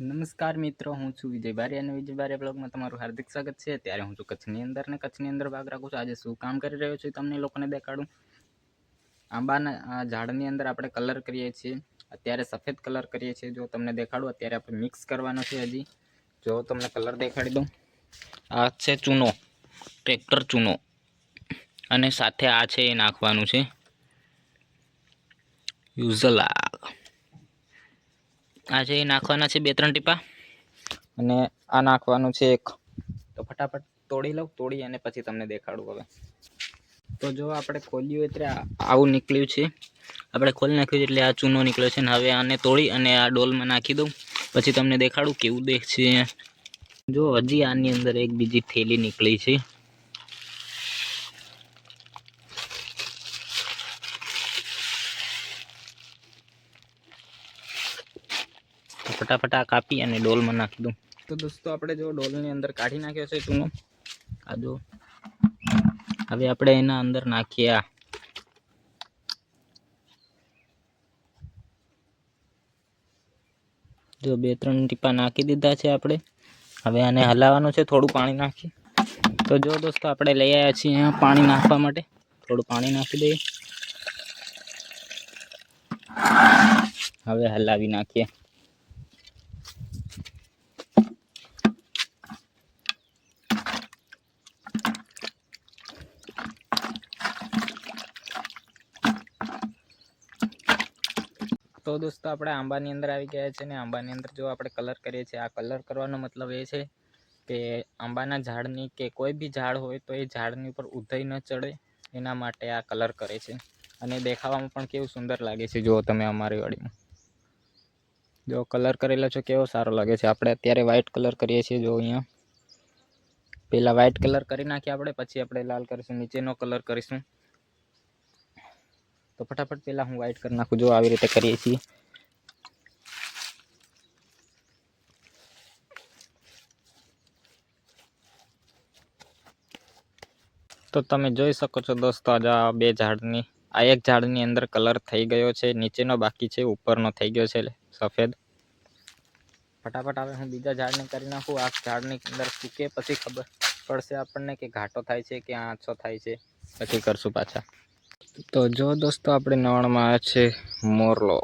નમસ્કાર મિત્રો, હું છું વિજય બારી અને વિજય બારી બ્લોગમાં તમારું હાર્દિક સ્વાગત છે. ત્યારે હું છું કચ્છની અંદર ને કચ્છની અંદર ભાગ રાખું છું. આજે શું કામ કરી રહ્યો છું તમને લોકોને દેખાડું. આંબાના ઝાડની અંદર આપણે કલર કરીએ છીએ. અત્યારે સફેદ કલર કરીએ છીએ. જો તમને દેખાડું, અત્યારે આપણે મિક્સ કરવાનો છે હજી. જો તમને કલર દેખાડી દઉં. આ છે ચૂનો, ટ્રેક્ટર ચૂનો. અને સાથે આ છે એ નાખવાનું છે. યુઝલા. આ છે એ નાખવાના છે બે ત્રણ ટીપા. અને આ નાખવાનું છે એક. તો ફટાફટ તોડી લઉં, તોડી અને પછી તમને દેખાડું હવે. તો જો આપણે ખોલ્યું એટલે આવું નીકળ્યું છે. આપણે ખોલી નાખ્યું એટલે આ ચૂનો નીકળ્યો છે ને હવે આને તોડી અને આ ડોલમાં નાખી દઉં. પછી તમને દેખાડું કેવું દેખ છે જો હજી આની અંદર એક બીજી થેલી નીકળી છે. ફટાફટ આ કાપી અને ડોલમાં નાખી દઉં. તો દોસ્તો, આપણે જો ડોલની અંદર કાઢી નાખ્યો છે ચૂનો. આ જો. હવે આપણે એના અંદર નાખીએ જો બે ત્રણ ટીપા નાખી દીધા છે આપણે. હવે આને હલાવવાનું છે, થોડું પાણી નાખી. તો જો દોસ્તો, આપણે લઈ આવ્યા છીએ પાણી નાખવા માટે. થોડું પાણી નાખી દઈએ. હવે હલાવી નાખીએ. તો દોસ્તો આપણે આંબાની અંદર આવી ગયા છે ને આંબાની અંદર જો આપણે કલર કરીએ છીએ, આ કલર કરવાનો મતલબ એ છે કે આંબાના ઝાડની કે કોઈ બી ઝાડ હોય તો એ ઝાડની ઉપર ઉધઈ ન ચડે, એના માટે આ કલર કરે છે. અને દેખાવામાં પણ કેવું સુંદર લાગે છે, જુઓ તમે અમારી વાડીમાં. જો કલર કરેલો છે, કેવો સારો લાગે છે. આપણે અત્યારે વ્હાઇટ કલર કરીએ છીએ, જો અહીંયા. પહેલાં વ્હાઇટ કલર કરી નાખીએ આપણે, પછી આપણે લાલ કરીશું, નીચેનો કલર કરીશું. તો ફટાફટ પહેલાં હું વ્હાઇટ કરી નાખું. જો આવી રીતે કરીએ છીએ. તો તમે જોઈ શકો છો દોસ્તો આજે આ બે ઝાડની, આ એક ઝાડની અંદર કલર થઈ ગયો છે. નીચેનો બાકી છે, ઉપરનો થઈ ગયો છે, સફેદ. ફટાફટ હવે હું બીજા ઝાડને કરી નાખું. આ ઝાડની અંદર સૂકે પછી ખબર પડશે આપણને કે ઘાટો થાય છે કે આછો થાય છે. પછી કરશું પાછા. તો જો દોસ્તો, આપણે નવાણમાં આવ્યા છે મોરલો.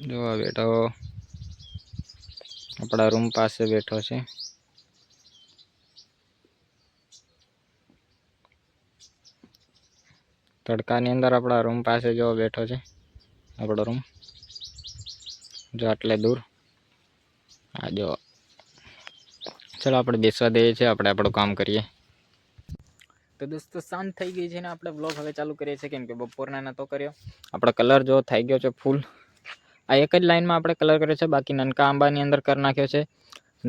જો બેઠો. આપણા રૂમ પાસે બેઠો છે. તડકાની અંદર આપણા રૂમ પાસે જો બેઠો છે. આપણો રૂમ. જો આટલે દૂર. આ જો. ચલો, આપણે બેસવા દઈએ છીએ. આપણે આપણું કામ કરીએ. તો દોસ્તો સાંજ થઈ ગઈ છે ને આપણે બ્લોગ હવે ચાલુ કરીએ છીએ. કેમ કે બપોરના નહોતો કર્યો. આપણો કલર જો થઈ ગયો છે ફૂલ આ એક જ લાઈનમાં આપણે કલર કર્યો છે. બાકી નનકા આંબાની અંદર કરી નાખ્યો છે.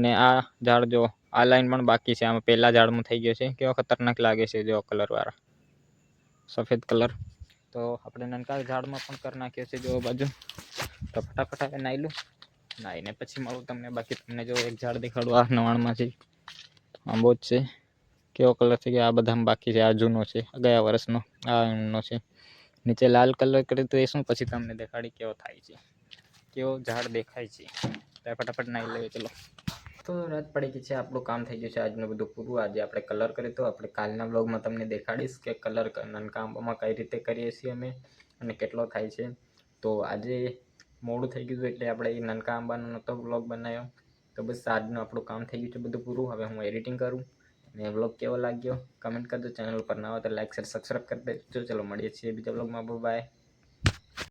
ને આ ઝાડ જો, આ લાઇન પણ બાકી છે. આમાં પહેલાં ઝાડમાં થઈ ગયો છે. કેવો ખતરનાક લાગે છે જો કલરવાળા સફેદ કલર તો આપણે નનકા ઝાડમાં પણ કરી નાખ્યો છે જો બાજુ. તો ફટાફટ હવે નાહી લઉં નાહીને પછી મળું તમને. બાકી તમને જો એક ઝાડ દેખાડું આ નવાણમાં છે. આંબો જ છે. કેવો કલર છે, કે આ બધામાં બાકી છે, આ જૂનો છે, ગયા વર્ષનો, આ એમનો છે. નીચે લાલ કલર કરી તો એ શું પછી તમને દેખાડી કેવો થાય છે? કેવો ઝાડ દેખાય છે? ફટાફટ નાહી લઈએ ચલો. તો રાત પડી ગઈ છે, આપણું કામ થઈ ગયું છે, આજનું બધું પૂરું. આજે આપણે કલર કર્યું તો આપણે કાલના બ્લોગમાં તમને દેખાડીશ કે કલર આંબામાં કઈ રીતે કરીએ છીએ અમે અને કેટલો થાય છે. તો આજે મોડું થઈ ગયું એટલે આપણે એ નાનકા આંબાનો નહોતો બ્લોગ બનાવ્યો. તો બસ આજનું આપણું કામ થઈ ગયું છે, બધું પૂરું. હવે હું એડિટિંગ કરું. અને બ્લોગ કેવો લાગ્યો? કમેન્ટ કરજો. ચેનલ પર ના હોય તો લાઈક શેર સબસ્ક્રાઈબ કરી દેજો. ચલો, મળીએ છીએ બીજા બ્લોગમાં બાય